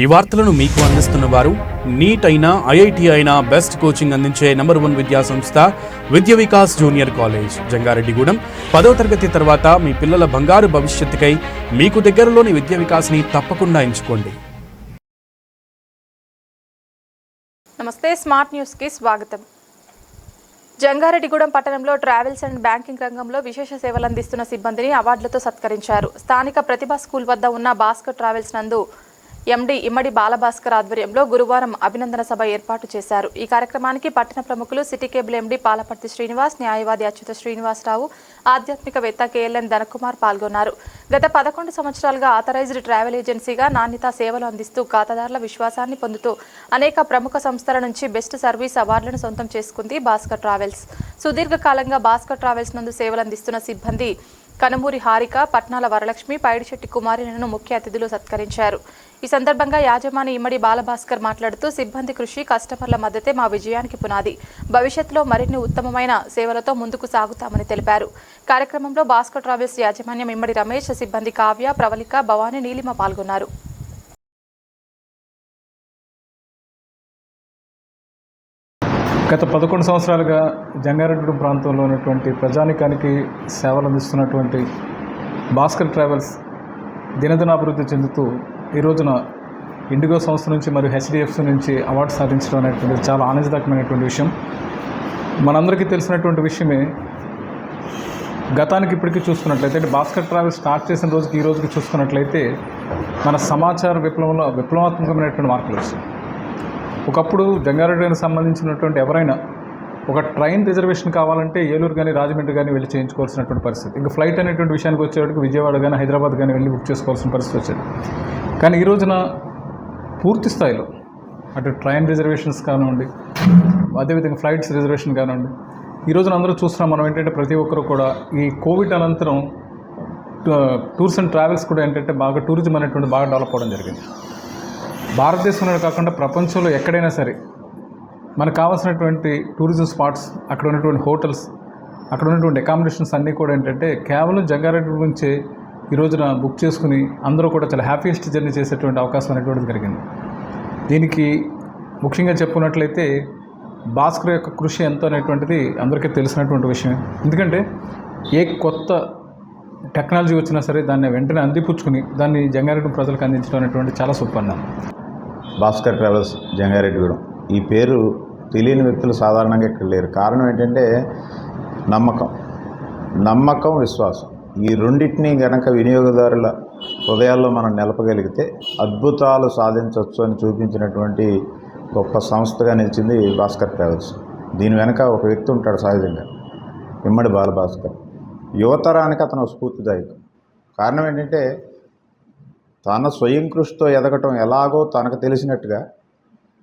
ఈ వార్తలను మీకు అందిస్తున్న వారు నీట్ అయినా ఐఐటి అయినా బెస్ట్ కోచింగ్ అందించే నంబర్ వన్ విద్యా సంస్థ విద్య వికాస్ జూనియర్ కాలేజ్ జంగారెడ్డిగూడెం. పదో తరగతి తర్వాత మీ పిల్లల బంగారు భవిష్యత్తుకై మీకు దగ్గరలోని విద్య వికాస్ని తప్పకుండా ఎంచుకోండి. నమస్తే స్మార్ట్ న్యూస్కి స్వాగతం. జంగారెడ్డిగూడెం పట్టణంలో ట్రావెల్స్ అండ్ బ్యాంకింగ్ రంగంలో విశేష సేవలు అందిస్తున్న సిబ్బందిని అవార్డులతో సత్కరించారు. స్థానిక ప్రతిభా స్కూల్ వద్ద ఉన్న భాస్కర్ ట్రావెల్స్ నందు ఎండి ఇమ్మడి బాలభాస్కర్ ఆధ్వర్యంలో గురువారం అభినందన సభ ఏర్పాటు చేశారు. ఈ కార్యక్రమానికి పట్టణ ప్రముఖులు city cable MD Palaparthi Srinivas న్యాయవాది అచ్యుత శ్రీనివాసరావు ఆధ్యాత్మికవేత్త కేఎల్ఎన్ ధనకుమార్ పాల్గొన్నారు. గత పదకొండు సంవత్సరాలుగా ఆథరైజ్డ్ ట్రావెల్ ఏజెన్సీగా నాణ్యత సేవలు అందిస్తూ ఖాతాదారుల విశ్వాసాన్ని పొందుతూ అనేక ప్రముఖ సంస్థల నుంచి బెస్ట్ సర్వీస్ అవార్డులను సొంతం చేసుకుంది భాస్కర్ ట్రావెల్స్. సుదీర్ఘకాలంగా భాస్కర్ ట్రావెల్స్ నందు సేవలు అందిస్తున్న సిబ్బంది కనుమూరి హారిక పట్నాల వరలక్ష్మి పైడిశెట్టి కుమారిలను ముఖ్య అతిథులు సత్కరించారు. ఈ సందర్భంగా యాజమాని ఇమ్మడి బాలభాస్కర్ మాట్లాడుతూ సిబ్బంది కృషి కస్టమర్ల మద్దతే మా విజయానికి పునాది. భవిష్యత్తులో మరిన్ని ఉత్తమమైన సేవలతో ముందుకు సాగుతామని తెలిపారు. కార్యక్రమంలో భాస్కర్ ట్రావెల్స్ యాజమాన్యం ఇమ్మడి రమేష్ సిబ్బంది కావ్య ప్రవళిక భవానీ నీలిమ పాల్గొన్నారు. గత పదకొండు సంవత్సరాలుగా జంగారెడ్డి ప్రాంతంలో ఉన్నటువంటి ప్రజానికానికి సేవలు అందిస్తున్నటువంటి భాస్కర్ ట్రావెల్స్ దినదినాభివృద్ధి చెందుతూ ఈ రోజున ఇండిగో సంస్థ నుంచి మరియు హెచ్డిఎఫ్సి నుంచి అవార్డు సాధించడం అనేటువంటిది చాలా ఆనందదాయకమైనటువంటి విషయం. మనందరికీ తెలిసినటువంటి విషయమే గతానికి ఇప్పటికీ చూసుకున్నట్లయితే అంటే భాస్కర్ ట్రావెల్స్ స్టార్ట్ చేసిన రోజుకి ఈ రోజుకి చూసుకున్నట్లయితే మన సమాచార విప్లవంలో విప్లవాత్మకమైనటువంటి మార్పులు వచ్చాయి. ఒకప్పుడు జంగారెడ్డికి సంబంధించినటువంటి ఎవరైనా ఒక ట్రైన్ రిజర్వేషన్ కావాలంటే ఏలూరు కానీ రాజమండ్రి కానీ వెళ్ళి చేయించుకోవాల్సినటువంటి పరిస్థితి. ఇంకా ఫ్లైట్ అనేటువంటి విషయానికి వచ్చేవాడికి విజయవాడ కానీ హైదరాబాద్ కానీ వెళ్ళి బుక్ చేసుకోవాల్సిన పరిస్థితి వచ్చేది. కానీ ఈ రోజున పూర్తి స్థాయిలో అటు ట్రైన్ రిజర్వేషన్స్ కానివ్వండి అదేవిధంగా ఫ్లైట్స్ రిజర్వేషన్ కానివ్వండి ఈ రోజున అందరూ చూస్తున్నాం మనం ఏంటంటే ప్రతి ఒక్కరు కూడా ఈ కోవిడ్ అనంతరం టూర్స్ అండ్ ట్రావెల్స్ కూడా ఏంటంటే బాగా టూరిజం అనేటువంటి బాగా డెవలప్ అవ్వడం జరిగింది. భారతదేశంలో కాకుండా ప్రపంచంలో ఎక్కడైనా సరే మనకు కావాల్సినటువంటి టూరిజం స్పాట్స్ అక్కడ ఉన్నటువంటి హోటల్స్ అక్కడ ఉన్నటువంటి అకామిడేషన్స్ అన్నీ కూడా ఏంటంటే కేవలం జంగారెడ్డి గురించే ఈ రోజున బుక్ చేసుకుని అందరూ కూడా చాలా హ్యాపీయెస్ట్ జర్నీ చేసేటువంటి అవకాశం అనేటువంటిది కలిగింది. దీనికి ముఖ్యంగా చెప్పుకున్నట్లయితే భాస్కర్ యొక్క కృషి ఎంత అనేటువంటిది అందరికీ తెలిసినటువంటి విషయం. ఎందుకంటే ఏ కొత్త టెక్నాలజీ వచ్చినా సరే దాన్ని వెంటనే అందిపుచ్చుకుని దాన్ని జంగారెడ్డి ప్రజలకు అందించడం అనేటువంటి చాలా సుపన్నం భాస్కర్ ట్రావెల్స్ జంగారెడ్డిగూడెం. ఈ పేరు తెలియని వ్యక్తులు సాధారణంగా ఇక్కడ లేరు. కారణం ఏంటంటే నమ్మకం. నమ్మకం విశ్వాసం. ఈ రెండింటినీ గనక వినియోగదారుల హృదయాల్లో మనం నిలపగలిగితే అద్భుతాలు సాధించవచ్చు అని చూపించినటువంటి గొప్ప సంస్థగా నిలిచింది భాస్కర్ ట్రావెల్స్. దీని వెనక ఒక వ్యక్తి ఉంటాడు సహజంగా. ఇమ్మడి బాలభాస్కర్. యువతరానికి అతను స్ఫూర్తిదాయకం. కారణం ఏంటంటే తన స్వయం కృషితో ఎదగటం ఎలాగో తనకు తెలిసినట్టుగా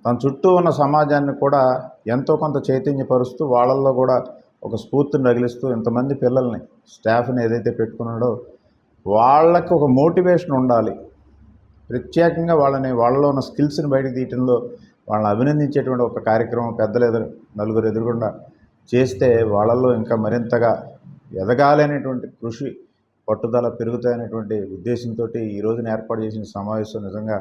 తన చుట్టూ ఉన్న సమాజాన్ని కూడా ఎంతో కొంత చైతన్యపరుస్తూ వాళ్ళల్లో కూడా ఒక స్ఫూర్తిని రగిలిస్తూ ఇంతమంది పిల్లల్ని స్టాఫ్ని ఏదైతే పెట్టుకున్నాడో వాళ్ళకి ఒక మోటివేషన్ ఉండాలి. ప్రత్యేకంగా వాళ్ళని వాళ్ళలో ఉన్న స్కిల్స్ని బయటకు తీయటంలో వాళ్ళని అభినందించేటువంటి ఒక కార్యక్రమం పెద్దలు ఎదురు నలుగురు ఎదురుగుండా చేస్తే వాళ్ళల్లో ఇంకా మరింతగా ఎదగాలి అనేటువంటి కృషి పట్టుదల పెరుగుతాయనేటువంటి ఉద్దేశంతో ఈ రోజున ఏర్పాటు చేసిన సమావేశం నిజంగా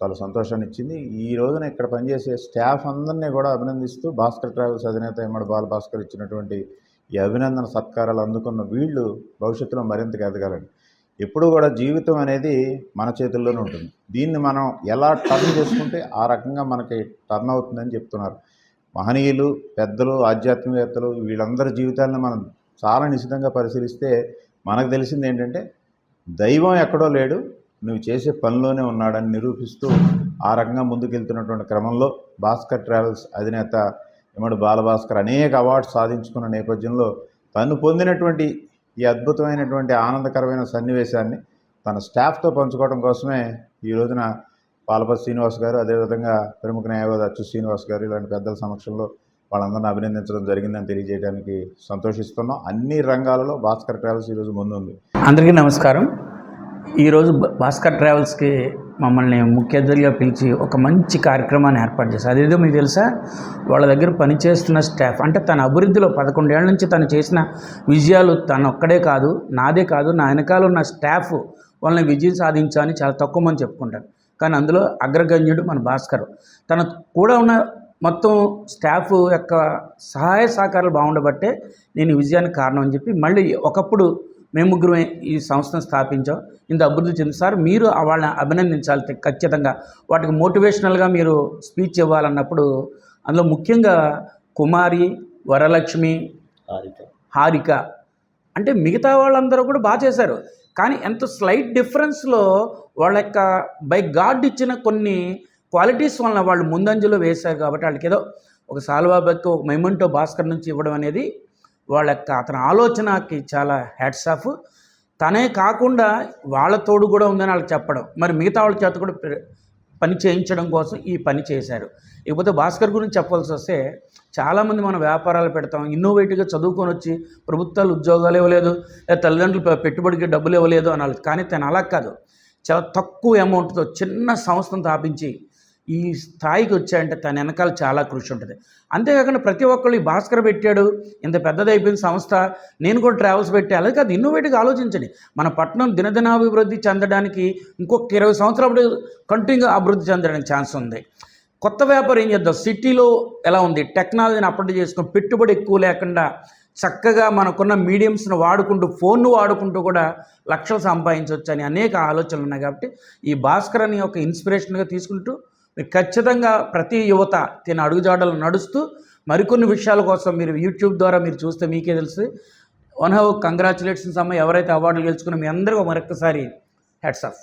చాలా సంతోషాన్ని ఇచ్చింది. ఈ రోజున ఇక్కడ పనిచేసే స్టాఫ్ అందరినీ కూడా అభినందిస్తూ భాస్కర్ ట్రావెల్స్ అధినేత ఇమ్మడి బాల భాస్కర్ ఇచ్చినటువంటి ఈ అభినందన సత్కారాలు అందుకున్న వీళ్ళు భవిష్యత్తులో మరింతగా ఎదగాలని. ఎప్పుడు కూడా జీవితం అనేది మన చేతుల్లోనే ఉంటుంది. దీన్ని మనం ఎలా టర్న్ చేసుకుంటే ఆ రకంగా మనకి టర్న్ అవుతుందని చెప్తున్నారు. మహనీయులు పెద్దలు ఆధ్యాత్మికవేత్తలు వీళ్ళందరి జీవితాలను మనం చాలా నిశితంగా పరిశీలిస్తే మనకు తెలిసింది ఏంటంటే దైవం ఎక్కడో లేడు నువ్వు చేసే పనిలోనే ఉన్నాడని నిరూపిస్తూ ఆ రకంగా ముందుకెళ్తున్నటువంటి క్రమంలో భాస్కర్ ట్రావెల్స్ అధినేత ఇమ్మడి బాలభాస్కర్ అనేక అవార్డ్స్ సాధించుకున్న నేపథ్యంలో తను పొందినటువంటి ఈ అద్భుతమైనటువంటి ఆనందకరమైన సన్నివేశాన్ని తన స్టాఫ్తో పంచుకోవడం కోసమే ఈ రోజున పాలపతి శ్రీనివాస్ గారు అదేవిధంగా ప్రముఖ న్యాయవాది అచ్చు శ్రీనివాస్ గారు ఇలాంటి పెద్దల సమక్షంలో వాళ్ళందరిని అభినందించడం జరిగిందని తెలియజేయడానికి సంతోషిస్తున్నాం. అన్ని రంగాలలో భాస్కర్ ట్రావెల్స్ ఈరోజు ముందుంది. అందరికీ నమస్కారం. ఈరోజు భా- భాస్కర్ ట్రావెల్స్కి మమ్మల్ని ముఖ్య అతిథులుగా పిలిచి ఒక మంచి కార్యక్రమాన్ని ఏర్పాటు చేశారు. అదేదో మీకు తెలుసా? వాళ్ళ దగ్గర పనిచేస్తున్న స్టాఫ్ అంటే తన అభివృద్ధిలో పదకొండేళ్ళ నుంచి తను చేసిన విజయాలు తను ఒక్కడే కాదు నాదే కాదు నా వెనకాల ఉన్న స్టాఫ్ వాళ్ళని విజయం సాధించాలని చాలా తక్కువ మంది చెప్పుకుంటారు. కానీ అందులో అగ్రగణ్యుడు మన భాస్కర్. తన కూడా ఉన్న మొత్తం స్టాఫ్ యొక్క సహాయ సహకారాలు బాగుండబట్టే నేను విజయానికి కారణం అని చెప్పి మళ్ళీ ఒకప్పుడు మేము ముగ్గురమే ఈ సంస్థను స్థాపించాం. ఇంత అభివృద్ధి చెంది సార్ మీరు వాళ్ళని అభినందించాలి ఖచ్చితంగా. వాటికి మోటివేషనల్గా మీరు స్పీచ్ ఇవ్వాలన్నప్పుడు అందులో ముఖ్యంగా కుమారి వరలక్ష్మి హారిక. అంటే మిగతా వాళ్ళందరూ కూడా బాగా చేశారు. కానీ ఎంత స్లైట్ డిఫరెన్స్లో వాళ్ళ యొక్క బై గాడ్ ఇచ్చిన కొన్ని క్వాలిటీస్ వలన వాళ్ళు ముందంజలో వేశారు కాబట్టి వాళ్ళకి ఏదో ఒక సాల్వాబెక్ ఒక మెమెంటో భాస్కర్ నుంచి ఇవ్వడం అనేది వాళ్ళ యొక్క అతని ఆలోచనకి చాలా హ్యాట్స్ ఆఫ్. తనే కాకుండా వాళ్ళ తోడు కూడా ఉందని వాళ్ళకి చెప్పడం. మరి మిగతా వాళ్ళ చేత కూడా పని చేయించడం కోసం ఈ పని చేశారు. ఇకపోతే భాస్కర్ గురించి చెప్పాల్సి వస్తే చాలామంది మనం వ్యాపారాలు పెడతాం ఇన్నోవేటివ్గా చదువుకొని వచ్చి ప్రభుత్వాలు ఉద్యోగాలు ఇవ్వలేదు లేదా తల్లిదండ్రులు పెట్టుబడికి డబ్బులు ఇవ్వలేదు అనాలి. కానీ తను అలా కాదు. చాలా తక్కువ అమౌంట్తో చిన్న సంస్థను స్థాపించి ఈ స్థాయికి వచ్చాయంటే తన వెనకాల చాలా కృషి ఉంటుంది. అంతేకాకుండా ప్రతి ఒక్కళ్ళు ఈ భాస్కర్ పెట్టాడు ఇంత పెద్దదైపోయిన సంస్థ నేను కూడా ట్రావెల్స్ పెట్టే. అలాగే కాదు ఇన్నోవేటివ్గా ఆలోచించండి. మన పట్టణం దినదినాభివృద్ధి చెందడానికి ఇంకొక ఇరవై సంవత్సరాలు కంటిన్యూగా అభివృద్ధి చెందడానికి ఛాన్స్ ఉంది. కొత్త వ్యాపారం ఏం చేద్దాం? సిటీలో ఎలా ఉంది? టెక్నాలజీని అప్డేట్ చేసుకుని పెట్టుబడి ఎక్కువ లేకుండా చక్కగా మనకున్న మీడియంస్ను వాడుకుంటూ ఫోన్ను వాడుకుంటూ కూడా లక్షలు సంపాదించవచ్చు అని అనేక ఆలోచనలు ఉన్నాయి. కాబట్టి ఈ భాస్కర్ అని ఒక ఇన్స్పిరేషన్గా తీసుకుంటూ ఖచ్చితంగా ప్రతి యువత తిన అడుగుజాడలు నడుస్తూ మరికొన్ని విషయాల కోసం మీరు యూట్యూబ్ ద్వారా మీరు చూస్తే మీకే తెలుసు వన్ హవ్ కంగ్రాచులేషన్స్ అమ్మ ఎవరైతే అవార్డులు గెలుచుకున్న మీ అందరికీ మరొకసారి హెడ్స్ ఆఫ్